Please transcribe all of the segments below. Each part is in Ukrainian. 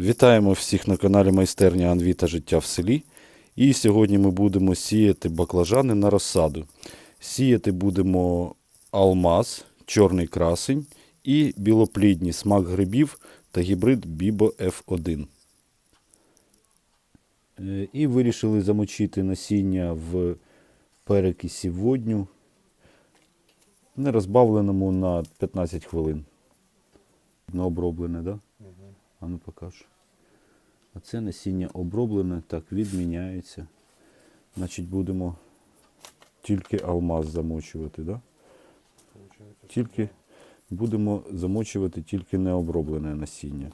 Вітаємо всіх на каналі Майстерня Анві та життя в селі. І сьогодні ми будемо сіяти баклажани на розсаду. Сіяти будемо алмаз, чорний красень і білоплідні смак грибів та гібрид Бібо F1. Е, І вирішили замочити насіння в перекисі водню, не розбавленому на 15 хвилин. Не оброблене, так? Да? А ну покаж. А це насіння оброблене, так, відміняється. Значить, будемо тільки алмаз замочувати, да? Тільки будемо замочувати тільки необроблене насіння.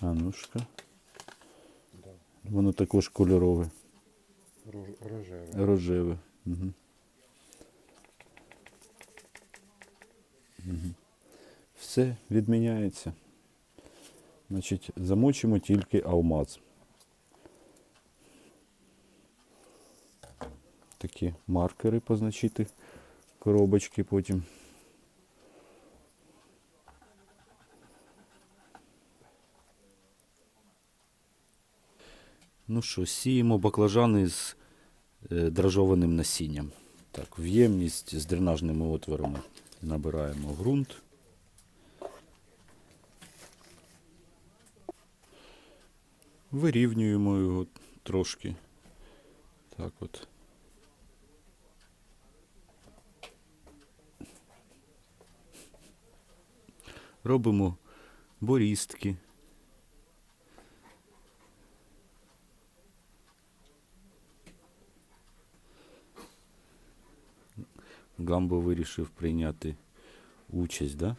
А нушка. Воно також кольорове, Рожеве. рожеве. Угу. Все відміняється. Значить, замочимо тільки алмаз. Такі маркери позначити, коробочки потім. Ну що, сіємо баклажани з е, дражованим насінням. Так, в ємність з дренажними отворами набираємо ґрунт. Вирівнюємо його трошки. Так от. Робимо борістки. Гамбо вирішив прийняти участь, да?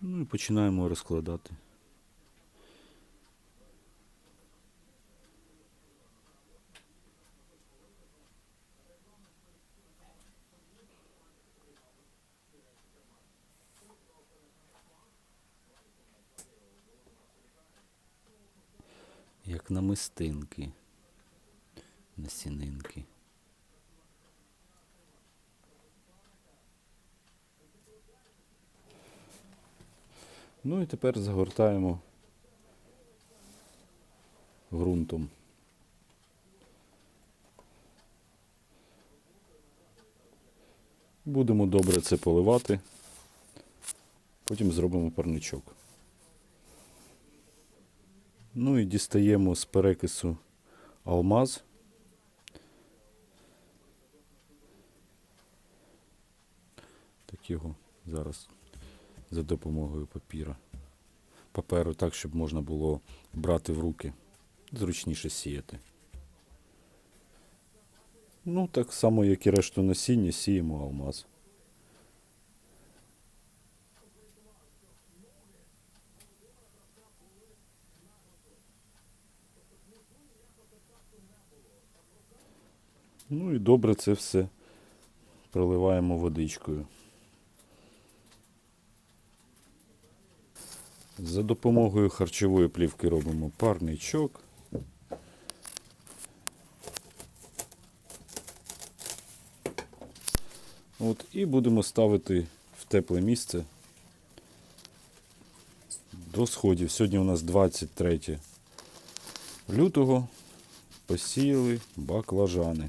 Ну і починаємо розкладати. Як намистинки, насінинки. Ну і тепер загортаємо ґрунтом. Будемо добре це поливати, потім зробимо парничок. Ну і дістаємо з перекису алмаз. Так його зараз за допомогою папіра. Паперу так, щоб можна було брати в руки. Зручніше сіяти. Ну, так само, як і решту насіння, сіємо алмаз. Ну і добре це все проливаємо водичкою. За допомогою харчової плівки робимо парничок. От, і будемо ставити в тепле місце до сходів. Сьогодні у нас 23 лютого. Посіяли баклажани.